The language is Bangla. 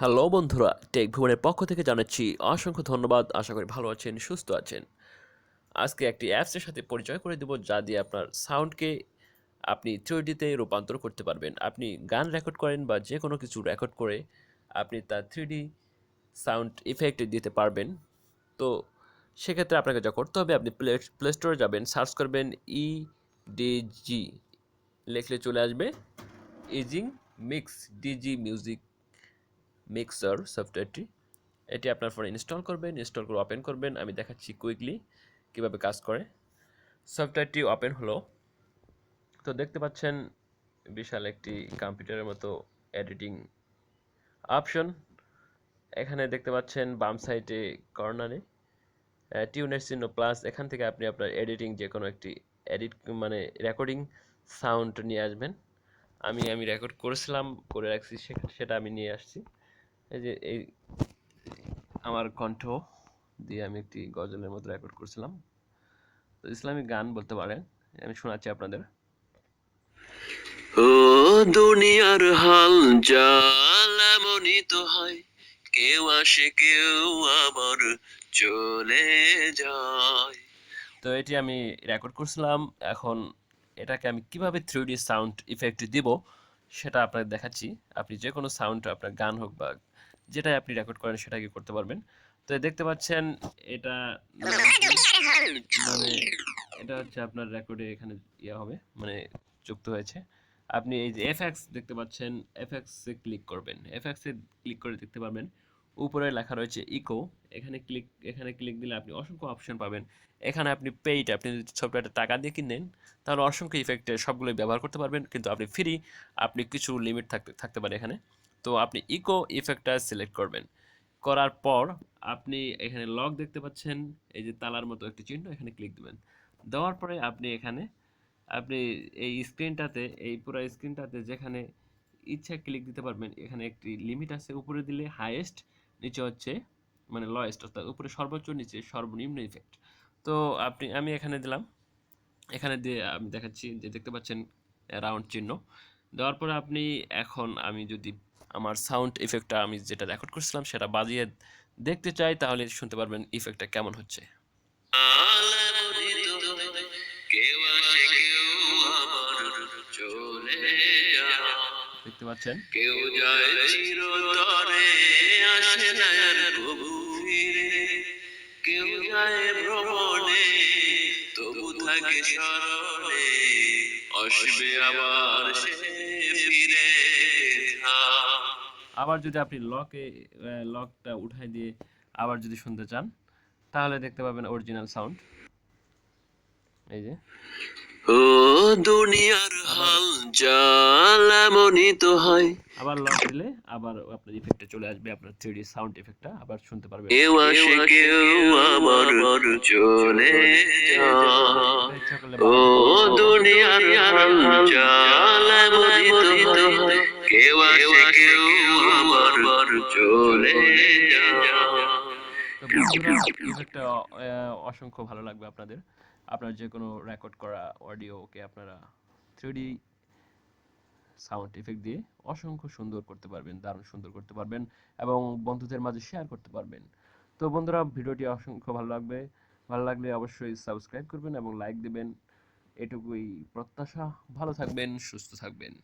হ্যালো বন্ধুরা টেক ভুবনের পক্ষ থেকে জানাচ্ছি অসংখ্য ধন্যবাদ, আশা করি ভালো আছেন, সুস্থ আছেন। আজকে একটি অ্যাপসের সাথে পরিচয় করে দেব যা দিয়ে আপনার সাউন্ডকে আপনি থ্রিডিতে রূপান্তর করতে পারবেন। আপনি গান রেকর্ড করেন বা যে কোনো কিছু রেকর্ড করে আপনি তার থ্রিডি সাউন্ড ইফেক্ট দিতে পারবেন। তো সেক্ষেত্রে আপনাকে যা করতে হবে, আপনি প্লে প্লে স্টোরে যাবেন সার্চ করবেন ই ডিজি লিখলে চলে আসবে ইজিং মিক্স ডিজি মিউজিক মিক্সার সফটওয়্যারটি এটি আপনার ফোনে ইনস্টল করবেন ইনস্টল করে ওপেন করবেন। আমি দেখাচ্ছি কুইকলি কীভাবে কাজ করে। সফটওয়্যারটি ওপেন হলো। তো দেখতে পাচ্ছেন বিশাল একটি কম্পিউটারের মতো এডিটিং অপশন এখানে দেখতে পাচ্ছেন বাম সাইডে কর্নারে টিউনের চিহ্ন প্লাস এখান থেকে আপনি আপনার এডিটিং যে কোনো একটি এডিট মানে রেকর্ডিং সাউন্ড নিয়ে আসবেন। আমি আমি রেকর্ড করেছিলাম, করে রাখছি সেটা আমি নিয়ে আসছি। এই যে এই আমার কণ্ঠ দিয়ে আমি একটি গজলের মতো রেকর্ড করছিলাম। তো ইসলামিক গান বলতে পারেন আমি শোনাচ্ছি আপনাদের। ও দুনিয়ার হাল জাল এমনই তো হয় কেউ আসে কেউ আবার চলে যায়। তো এটি আমি রেকর্ড করছিলাম এখন এটাকে আমি কীভাবে থ্রি ডি সাউন্ড ইফেক্ট দিব সেটা আপনাকে দেখাচ্ছি। আপনি যে কোনো সাউন্ড আপনার গান হোক বা যেটাই আপনি রেকর্ড করেন সেটাকে করতে পারবেন। তো দেখতে পাচ্ছেন, এটা মানে এটা হচ্ছে আপনার রেকর্ডে এখানে ইয়ে হবে মানে যুক্ত হয়েছে। আপনি এই যে এফএক্স দেখতে পাচ্ছেন এফএক্সে ক্লিক করবেন। এফএক্সে ক্লিক করে দেখতে পারবেন, উপরে লেখা রয়েছে ইকো এখানে ক্লিক এখানে ক্লিক দিলে আপনি অসংখ্য অপশন পাবেন। এখানে আপনি পেইড আপনি যদি সফটওয়্যারটা টাকা দিয়ে কিনেন, তাহলে অসংখ্য ইফেক্টে সবগুলোই ব্যবহার করতে পারবেন, কিন্তু আপনি ফ্রি আপনি কিছু লিমিট থাকতে থাকতে পারে এখানে। তো আপনি ইকো ইফেক্টটা সিলেক্ট করবেন। করার পর আপনি এখানে লক দেখতে পাচ্ছেন, এই যে তালার মতো একটি চিহ্ন, এখানে ক্লিক দেবেন। দেওয়ার পরে আপনি এখানে, আপনি এই স্ক্রিনটাতে এই পুরো স্ক্রিনটাতে যেখানে ইচ্ছা ক্লিক দিতে পারবেন, এখানে একটি লিমিট আছে উপরে দিলে হাইয়েস্ট নিচে হচ্ছে মানে লয়েস্ট অর্থাৎ উপরে সর্বোচ্চ, নিচে সর্বনিম্ন ইফেক্ট তো আপনি, আমি এখানে দিলাম। এখানে দিয়ে আমি দেখাচ্ছি যে দেখতে পাচ্ছেন রাউন্ড চিহ্ন। দেওয়ার পরে আপনি এখন, আমি যদি আমার সাউন্ড ইফেক্টটা আমি যেটা রেকর্ড করছিলাম সেটা বাজিয়ে দেখতে চাই তাহলে শুনতে পারবেন ইফেক্টটা কেমন হচ্ছে। দেখতে পাচ্ছেন? কেউ যায় চিরতরে আসে না ফিরে। কেউ যায় ভ্রমণে তবু থাকে স্মরণে আসবে আবার সে ফিরে আবার যদি আপনি লকে লকটা উঠাই দিয়ে আবার যদি শুনতে চান তাহলে দেখতে পাবেন অরিজিনাল সাউন্ড এই যে। ও দুনিয়ার হাল জাল এমনই তো হয়। আবার লক দিলে আবার আপনার ইফেক্টে চলে আসবে আপনার থ্রি ডি সাউন্ড ইফেক্টটা আবার শুনতে পারবেন। কেউ আসে কেউ আবার চলে ও দুনিয়ার হাল জাল এমনই তো হয়। কেউ আসে কেউ চলে ইফেক্টটা অসংখ্য ভালো লাগবে আপনাদের। আপনার যে কোনো রেকর্ড করা অডিওকে আপনারা থ্রি সাউন্ড ইফেক্ট দিয়ে অসংখ্য সুন্দর করতে পারবেন দারুণ সুন্দর করতে পারবেন এবং বন্ধুদের মাঝে শেয়ার করতে পারবেন। তো বন্ধুরা ভিডিওটি অসংখ্য ভালো লাগবে। ভালো লাগলে অবশ্যই সাবস্ক্রাইব করবেন এবং লাইক দিবেন। এটুকুই প্রত্যাশা। ভালো থাকবেন সুস্থ থাকবেন।